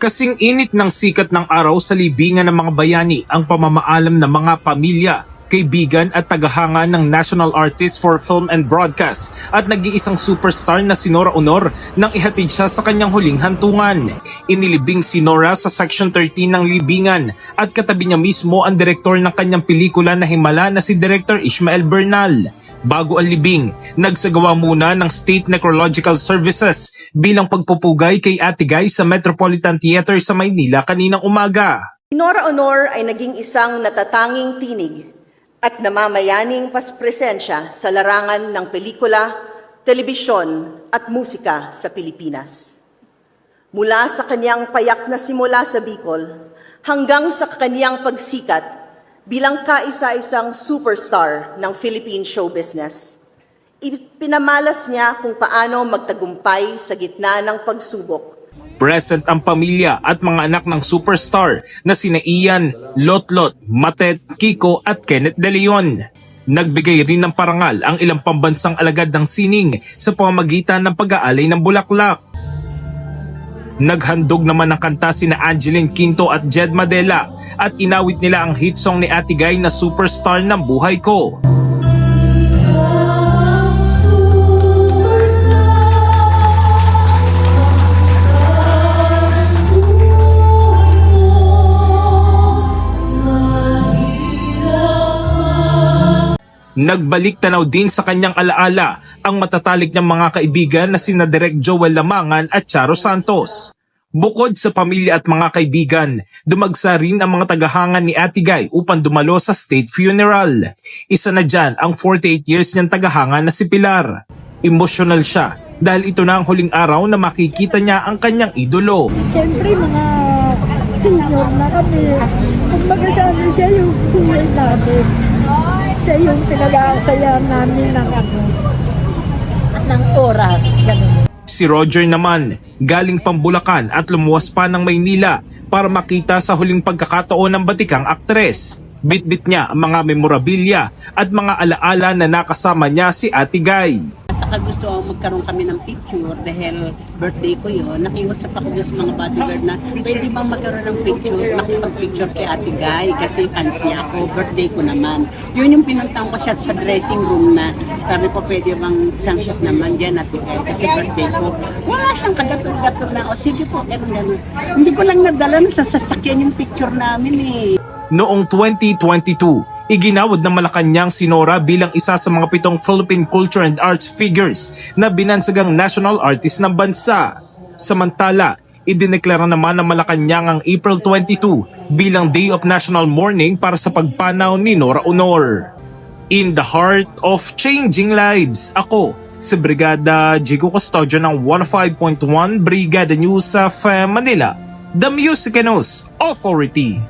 Kasing init ng sikat ng araw sa libingan ng mga bayani ang pamamaalam ng mga pamilya, kaibigan at tagahanga ng National Artist for Film and Broadcast at nag-iisang superstar na si Nora Honor nang ihatid siya sa kanyang huling hantungan. Inilibing si Nora sa Section 13 ng libingan at katabi niya mismo ang direktor ng kanyang pelikula na himala na si Director Ishmael Bernal. Bago ang libing, nagsagawa muna ng State Necrological Services bilang pagpupugay kay Ate Guy sa Metropolitan Theater sa Maynila kaninang umaga. Nora Honor ay naging isang natatanging tinig at namamayaning paspresensya sa larangan ng pelikula, telebisyon at musika sa Pilipinas. Mula sa kanyang payak na simula sa Bicol hanggang sa kanyang pagsikat bilang kaisa-isang superstar ng Philippine show business. Ipinamalas niya kung paano magtagumpay sa gitna ng pagsubok Present ang pamilya at mga anak ng superstar na sina Ian, Lotlot, Matet, Kiko at Kenneth De Leon. Nagbigay rin ng parangal ang ilang pambansang alagad ng sining sa pamamagitan ng pag-aalay ng bulaklak. Naghandog naman ng kanta sina Angeline Quinto at Jed Madela at inawit nila ang hit song ni Ate Guy na Superstar ng Buhay Ko. Nagbalik tanaw din sa kanyang alaala ang matatalik niyang mga kaibigan na sina Direk Joel Lamangan at Charo Santos. Bukod sa pamilya at mga kaibigan, dumagsa rin ang mga tagahangan ni Ate Guy upang dumalo sa state funeral. Isa na dyan ang 48 years niyang tagahangan na si Pilar. Emotional siya dahil ito na ang huling araw na makikita niya ang kanyang idolo. Siyempre, mga senior na kami. Kumbaga sa amin siya yung buhay namin. Siya yung pinag-aasaya namin ng ano, ng oras. Ganun. Si Roger naman, galing Pambulacan at lumuwas pa ng Maynila para makita sa huling pagkakataon ng batikang aktres. Bitbit niya ang mga memorabilia at mga alaala na nakasama niya si Ate Guy. Saka gusto ako magkaroon kami ng picture dahil birthday ko yun. Nakiusap ako sa mga bodyguard na pwede bang magkaroon ng picture, makipag-picture kay Ate Guy kasi fans niya ako, birthday ko naman. Yun yung pinuntang ko siya sa dressing room na sabi ko pwede bang isang shot naman dyan Ate Guy kasi birthday ko. Wala siyang kagatul-gatul na, o sige po, ganun ganun. Hindi ko lang nadala na sa sasakyan yung picture namin eh. Noong 2022, iginawad ng Malacanang si Nora bilang isa sa mga pitong Philippine Culture and Arts figures na binansagang national artist ng bansa. Samantala, idineklara naman ng Malacanang ang April 22 bilang Day of National Mourning para sa pagpanaw ni Nora Honor. In the heart of changing lives, ako si Brigada Jigo Custodio ng 105.1 Brigada News sa Manila, The Music News Authority.